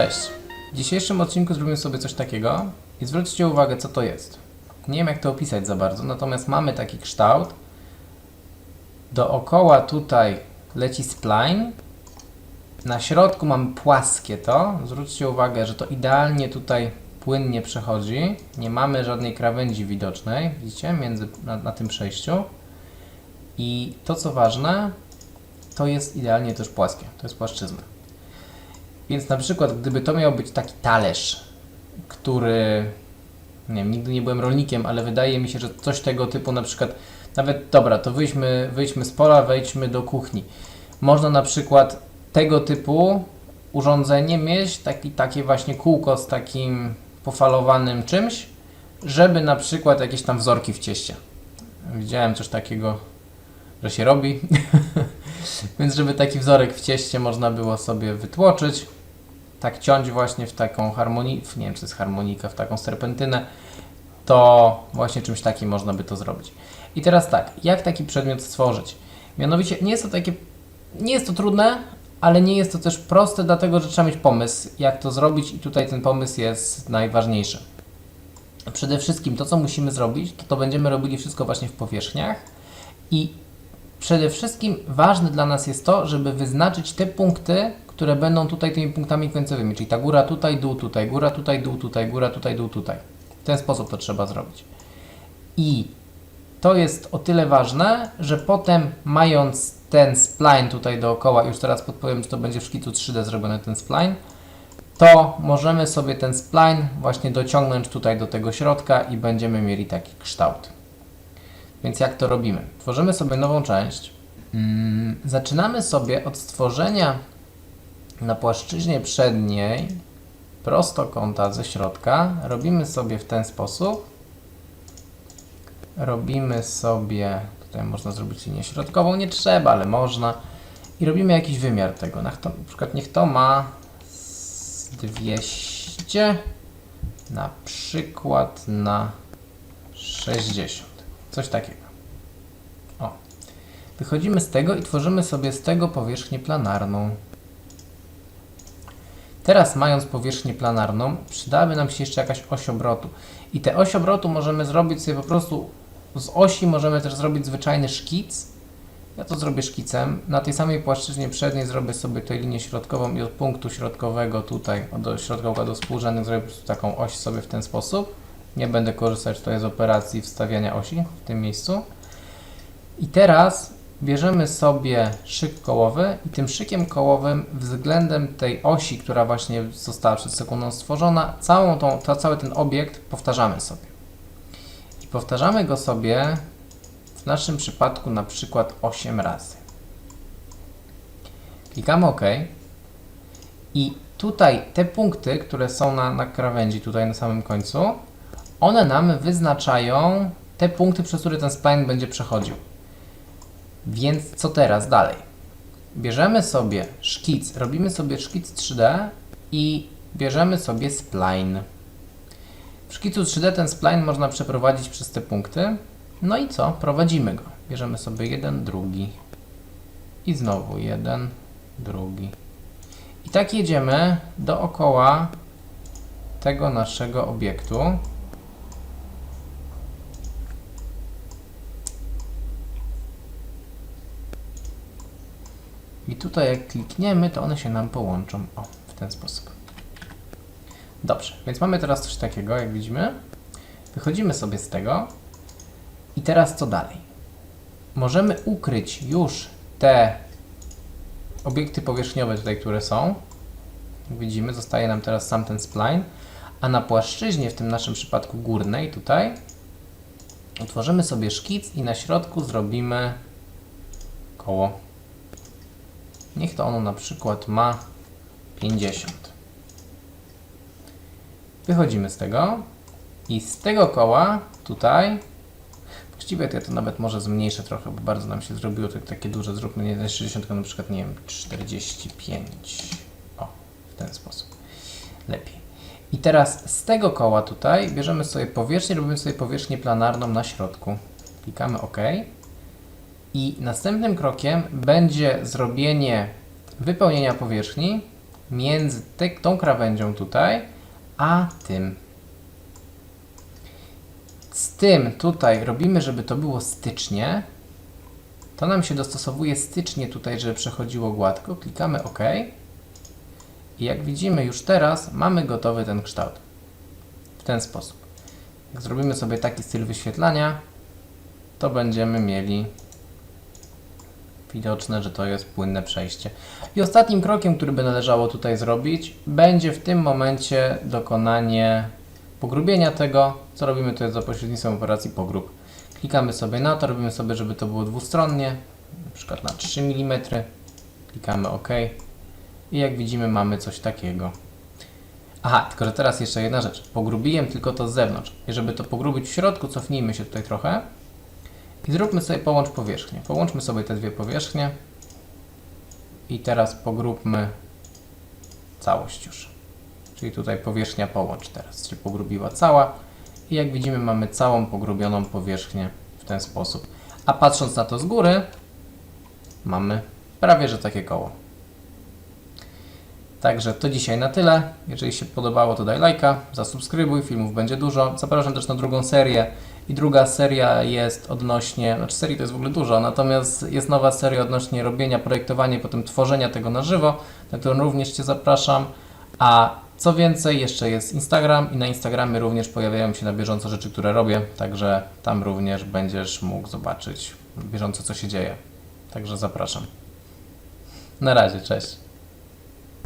Cześć. W dzisiejszym odcinku zrobimy sobie coś takiego i zwróćcie uwagę, co to jest. Nie wiem, jak to opisać za bardzo, natomiast mamy taki kształt. Dookoła tutaj leci spline. Na środku mamy płaskie to. Zwróćcie uwagę, że to idealnie tutaj płynnie przechodzi. Nie mamy żadnej krawędzi widocznej, widzicie, między, na, na tym przejściu. I to, co ważne, to jest idealnie też płaskie. To jest płaszczyzna. Więc na przykład, gdyby to miał być taki talerz, który, nie wiem, nigdy nie byłem rolnikiem, ale wydaje mi się, że coś tego typu na przykład, nawet, dobra, to wyjdźmy, wyjdźmy z pola, wejdźmy do kuchni. Można na przykład tego typu urządzenie mieć, taki, takie właśnie kółko z takim pofalowanym czymś, żeby na przykład jakieś tam wzorki w cieście. Widziałem coś takiego, że się robi. Więc żeby taki wzorek w cieście można było sobie wytłoczyć, tak ciąć właśnie w taką harmonii, nie wiem czy to jest harmonika, w taką serpentynę, to właśnie czymś takim można by to zrobić. I teraz tak, jak taki przedmiot stworzyć? Mianowicie nie jest to takie, nie jest to trudne, ale nie jest to też proste, dlatego że trzeba mieć pomysł, jak to zrobić i tutaj ten pomysł jest najważniejszy. Przede wszystkim to, co musimy zrobić, to, to będziemy robili wszystko właśnie w powierzchniach i przede wszystkim ważne dla nas jest to, żeby wyznaczyć te punkty, które będą tutaj tymi punktami końcowymi, czyli ta góra tutaj, dół tutaj, góra tutaj, dół tutaj, góra tutaj, dół tutaj. W ten sposób to trzeba zrobić. I to jest o tyle ważne, że potem mając ten spline tutaj dookoła, już teraz podpowiem, czy to będzie w szkicu 3D zrobiony ten spline, to możemy sobie ten spline właśnie dociągnąć tutaj do tego środka i będziemy mieli taki kształt. Więc jak to robimy? Tworzymy sobie nową część. Mm, zaczynamy sobie od stworzenia na płaszczyźnie przedniej prostokąta ze środka. Robimy sobie w ten sposób. Robimy sobie, tutaj można zrobić linię środkową, nie trzeba, ale można. I robimy jakiś wymiar tego. Na, na przykład niech to ma z 200, na przykład na 60. Coś takiego. O. Wychodzimy z tego i tworzymy sobie z tego powierzchnię planarną. Teraz mając powierzchnię planarną, przydałaby nam się jeszcze jakaś oś obrotu. I tę oś obrotu możemy zrobić sobie po prostu z osi, możemy też zrobić zwyczajny szkic. Ja to zrobię szkicem. Na tej samej płaszczyźnie przedniej zrobię sobie tę linię środkową i od punktu środkowego tutaj, od środkowego do współrzędnych zrobię po prostu taką oś sobie w ten sposób. Nie będę korzystać tutaj z operacji wstawiania osi w tym miejscu. I teraz bierzemy sobie szyk kołowy i tym szykiem kołowym względem tej osi, która właśnie została przed sekundą stworzona, całą tą, to, cały ten obiekt powtarzamy sobie. I powtarzamy go sobie w naszym przypadku na przykład 8 razy. Klikamy OK. I tutaj te punkty, które są na, na krawędzi, tutaj na samym końcu, one nam wyznaczają te punkty, przez które ten spline będzie przechodził. Więc co teraz dalej? Bierzemy sobie szkic, robimy sobie szkic 3D i bierzemy sobie spline. W szkicu 3D ten spline można przeprowadzić przez te punkty. No i co? Prowadzimy go. Bierzemy sobie jeden, drugi i znowu jeden, drugi. I tak jedziemy dookoła tego naszego obiektu. I tutaj jak klikniemy, to one się nam połączą. O, w ten sposób. Dobrze, więc mamy teraz coś takiego, jak widzimy. Wychodzimy sobie z tego. I teraz co dalej? Możemy ukryć już te obiekty powierzchniowe tutaj, które są. Widzimy, zostaje nam teraz sam ten spline. A na płaszczyźnie, w tym naszym przypadku górnej, tutaj, utworzymy sobie szkic i na środku zrobimy koło. Niech to ono na przykład ma 50. Wychodzimy z tego i z tego koła tutaj, właściwie to ja to nawet może zmniejszę trochę, bo bardzo nam się zrobiło to takie duże, zróbmy nie 60, tylko na przykład nie wiem 45. O, w ten sposób. Lepiej. I teraz z tego koła tutaj bierzemy sobie powierzchnię, robimy sobie powierzchnię planarną na środku. Klikamy OK. I następnym krokiem będzie zrobienie wypełnienia powierzchni między te, tą krawędzią tutaj, a tym. Z tym tutaj robimy, żeby to było stycznie. To nam się dostosowuje stycznie tutaj, żeby przechodziło gładko. Klikamy OK. I jak widzimy już teraz mamy gotowy ten kształt. W ten sposób. Jak zrobimy sobie taki styl wyświetlania, to będziemy mieli widoczne, że to jest płynne przejście. I ostatnim krokiem, który by należało tutaj zrobić, będzie w tym momencie dokonanie pogrubienia tego. Co robimy to jest za pośrednictwem operacji pogrób. Klikamy sobie na to, robimy sobie, żeby to było dwustronnie, na przykład na 3 mm. Klikamy OK. I jak widzimy mamy coś takiego. Aha, tylko że teraz jeszcze jedna rzecz. Pogrubiłem tylko to z zewnątrz. I żeby to pogrubić w środku, cofnijmy się tutaj trochę. I zróbmy sobie połącz powierzchnię. Połączmy sobie te dwie powierzchnie. I teraz pogróbmy całość już. Czyli tutaj powierzchnia połącz teraz się pogrubiła cała. I jak widzimy mamy całą pogrubioną powierzchnię w ten sposób. A patrząc na to z góry, mamy prawie że takie koło. Także to dzisiaj na tyle. Jeżeli się podobało, to daj lajka, zasubskrybuj, filmów będzie dużo. Zapraszam też na drugą serię. I druga seria jest odnośnie, znaczy serii to jest w ogóle dużo, natomiast jest nowa seria odnośnie robienia, projektowania i potem tworzenia tego na żywo, na którą również Cię zapraszam. A co więcej, jeszcze jest Instagram i na Instagramie również pojawiają się na bieżąco rzeczy, które robię, także tam również będziesz mógł zobaczyć bieżąco, co się dzieje. Także zapraszam. Na razie, cześć.